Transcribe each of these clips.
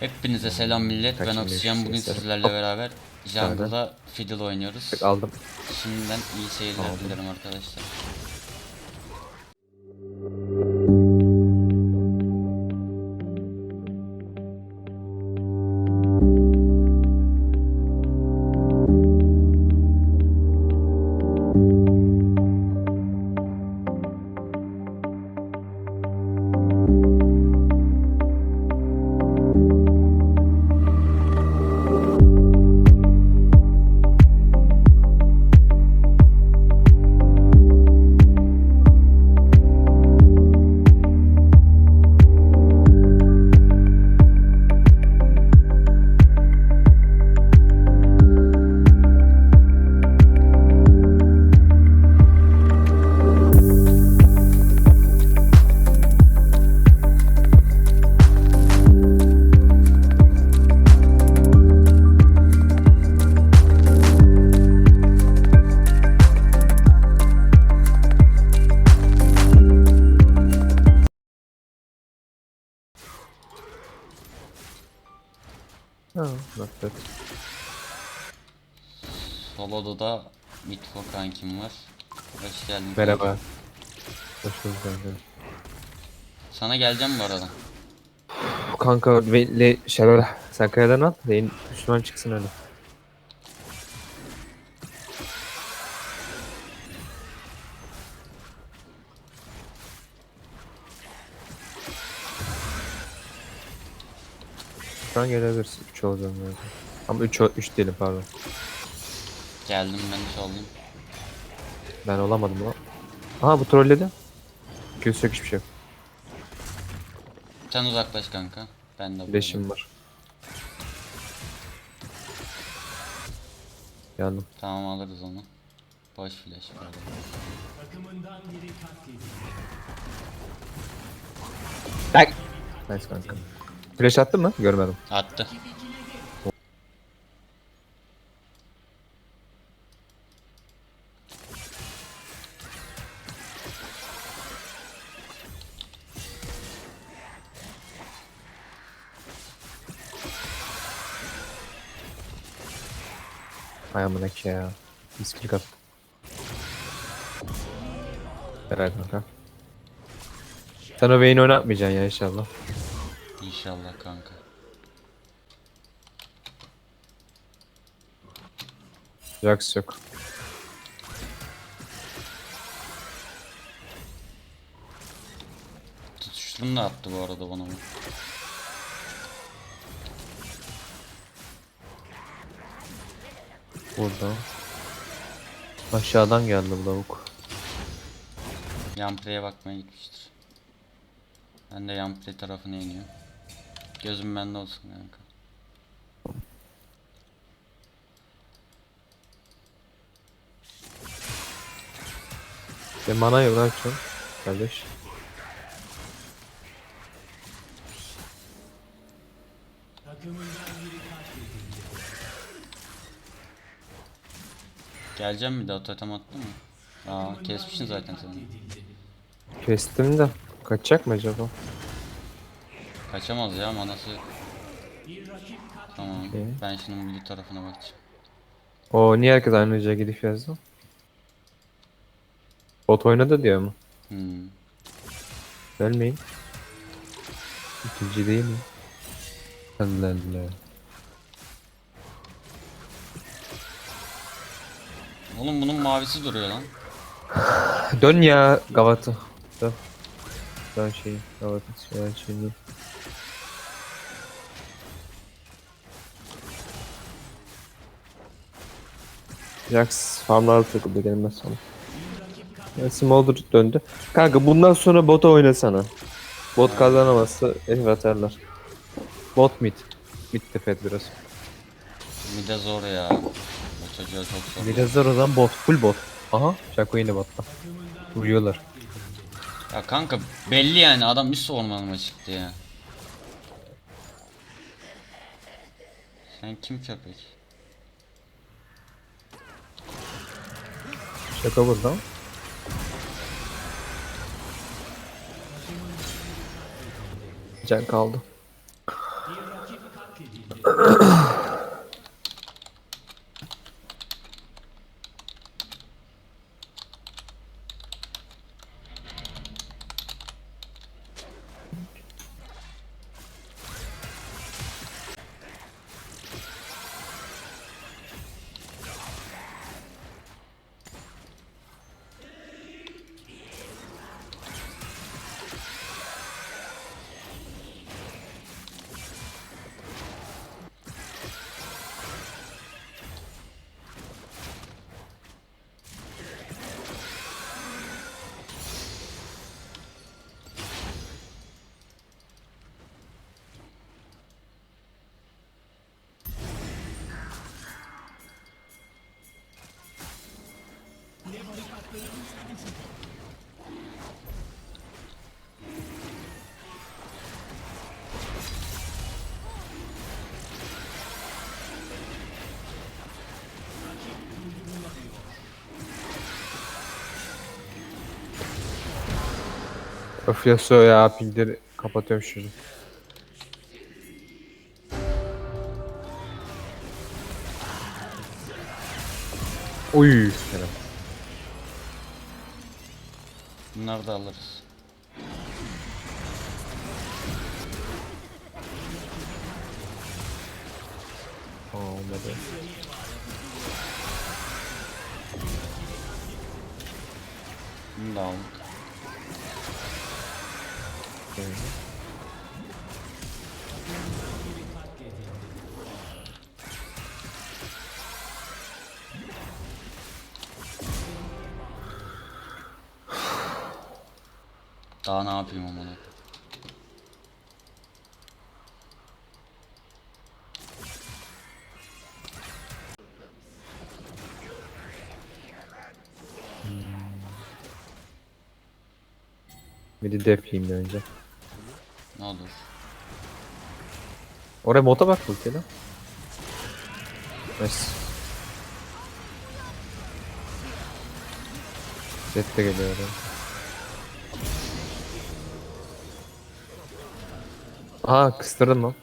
Hepinize selam millet. Ben Kaçıncı Oksijen. Bugün sizlerle beraber Jungle'da Fiddle oynuyoruz. Aldım. Şimdiden iyi seyirler dilerim arkadaşlar. Solo'da da Mitfo kankim var. Hoş geldin. Merhaba. Hoş bulduk kanka. Sana geleceğim bu arada. Kanka ve le, şöyle sen kayadan al. Leyin düşman çıksın öyle. Şu an gelebilirsin. 3 olacağım zaten. Ama 3 3 değilim pardon. Geldim ben hiç olayım. Ben olamadım lan. Aha bu trolledi. Yok hiçbir şey yok. Sen uzaklaş kanka. Ben de buradayım. Beşim var. Geldim. Tamam alırız onu. Boş flash. Tak. Nice kanka. Flash attın mı? Görmedim. Attı. Ay amına ki ya. Biskülik at. Herhalde kanka. Sen o Vayne'i oynatmayacaksın ya inşallah. İnşallah kanka. Jax yok. Tutuşturum da attı bu arada bana bu. Burada. Aşağıdan geldi bu lavuk. Yampre'ye bakmaya gitmiştir. Ben de Yampre tarafına iniyorum. Gözüm bende olsun kanka. Ben manayı bırakacağım. Kardeş. Geleceğim bir daha totem attı mı? Aa kesmişsin zaten sen. Kestim de. Kaçacak mı acaba? Kaçamaz ya manası. Tamam. Okey. Ben şimdi milli tarafına bakacağım. O niye herkes aynı hocaya gidip yazdı? Bot oynadı diyor mu? Hmm. Ölmeyin. İkinci değil mi? Allah Allah. Oğlum bunun mavisi duruyor lan. Dön ya Gavat'ı. Dön. Dön şeyi. Gavat'ı şey şeyi. Jax farmlara takıldı gelmez sonra. Ya, Smolder döndü. Kanka bundan sonra bota oynasana. Bot kazanamazsa elif atarlar. Bot mid. Mid tepet biraz. Bir de zor ya. Çocuğa çok zor. Biraz o zaman bot. Full bot. Aha. Şako yine botta. Vuruyorlar. Ya kanka belli yani adam üst ormanıma çıktı ya. Sen kim köpek? Şaka burada. Can kaldı. Öf Yasuo ya pilleri kapatıyorum şunu. Uy. Kerem. Bunları da alırız. Aa, olmadı. Bunu da aldık. Daha ne yapayım amına? Bir de defleyeyim bir önce. Ne olur. Oraya mota bak kere. Nice. Jet de geliyor oraya. Aha kıstırdım lan.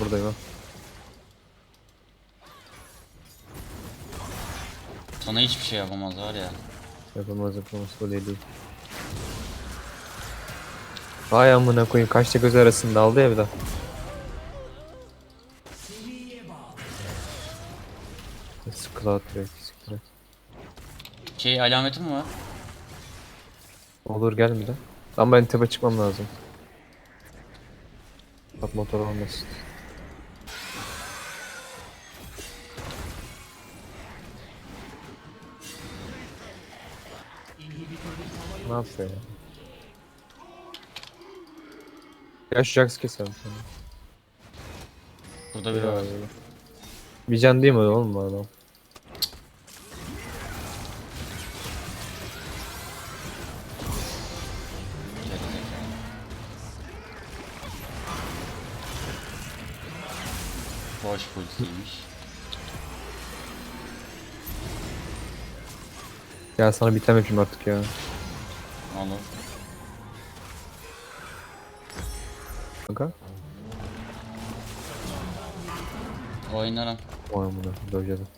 Buradayım ha. Sana hiçbir şey yapamaz var ya. Yapamaz yapamaz bu değil. Vay amına koyayım kaçta göz arasında aldı ya bir daha. Cloud direkt, siktir. Şey alameti mi var? Olur gel bir de. Ama ben tepe çıkmam lazım. Bak motor olmasın. Ne yapıyor ya? Ya şu Jax keselim sana. Burada biri var. Bir can değil mi oğlum bu adam? Boş pulsiymiş. Ya sana tane yapayım artık ya. Olur. Kanka. Oynarım. Vay amına dojladım.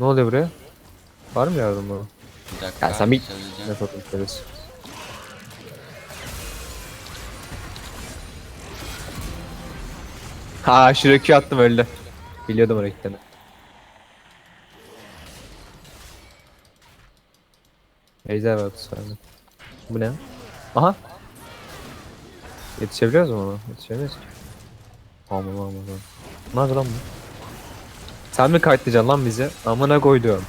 Ne oluyor buraya? Var mı yardım bana? Bir dakika. Ya sen bir... Ne satayım söyleriz. Ha şuraya Q attım öldü. Biliyordum oraya gittiğini. Ejder var bu. Bu ne? Aha. Yetişebiliyoruz mu ona? Yetişemeyiz ki. Aman aman aman. Ne yapıyor lan bu? Sen mi kayıtlayacaksın lan bizi? Amına koyduğum.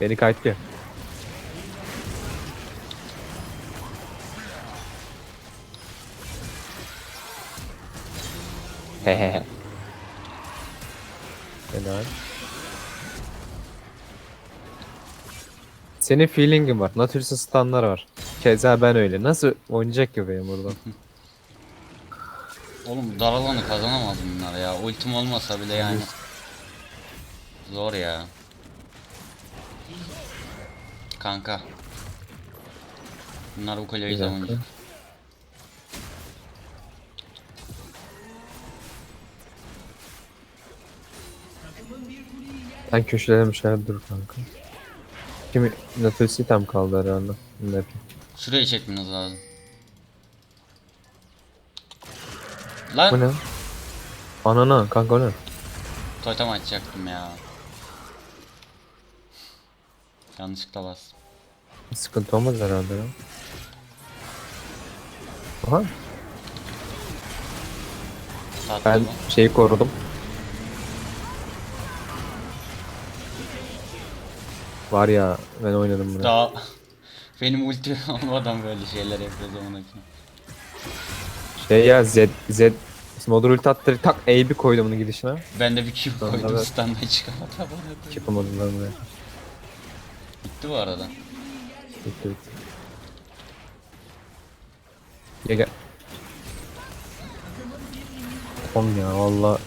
Beni kayıtlıyor. Hehehe. Helal. Senin feeling'in var. Natürlüsü stunlar var. Keza ben öyle. Nasıl oynayacak ki benim buradan? Oğlum dar alanı kazanamadım bunlar ya. Ultim olmasa bile yani. Zor ya. Kanka. Bunlar bu kuleyi Bir dakika. Ben köşelere müşeride dur kanka. Kimi Natus'i tam kaldı herhalde. Milletin. Şurayı çekmeniz lazım. Lan Bu ne? Anana kanka ne? totem açacaktım ya. Yanlışlıkla bastım. Sıkıntı olmaz herhalde ya. Aha Tatlı ben mı? şeyi korudum. Var ya ben oynadım bunu. Daha benim ulti olmadan böyle şeyler yapıyor zaman için. Şey ya Z Z Smolder ulti attı tak A bir koydum onun gidişine. Ben de bir Q koydum evet. stand'a çıkamadı bana. Yapamadım ben buraya. Bitti bu arada. Bitti bitti. Gel gel. Oğlum ya valla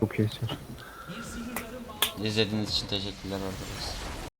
çok iyi çar. İzlediğiniz için teşekkürler arkadaşlar.